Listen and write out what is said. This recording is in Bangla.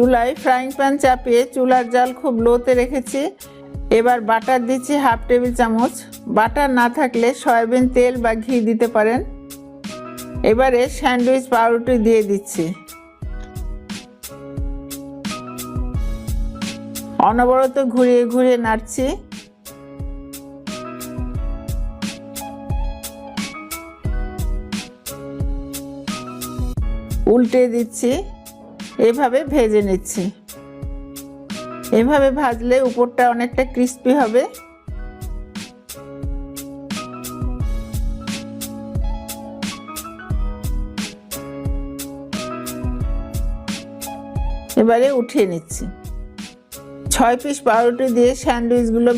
চুলায় ফ্রাইং প্যান চাপিয়ে চুলার জাল খুব লোতে রেখেছি। এবার বাটার দিচ্ছি হাফ টেবিল চামচ। বাটার না থাকলে সয়াবিন তেল বা ঘি দিতে পারেন। এবারে স্যান্ডউইচ পাউরুটি দিয়ে দিচ্ছি। অনবরত ঘুরিয়ে ঘুরিয়ে নাড়ছি। উল্টে দিচ্ছি। এভাবে ভেজে নিচ্ছি। এভাবে ভাজলে উপরটা অনেকটা ক্রিস্পি হবে। এবারে উঠিয়ে নিচ্ছি। ছয় পিস পাউরুটি দিয়ে স্যান্ডউইচগুলো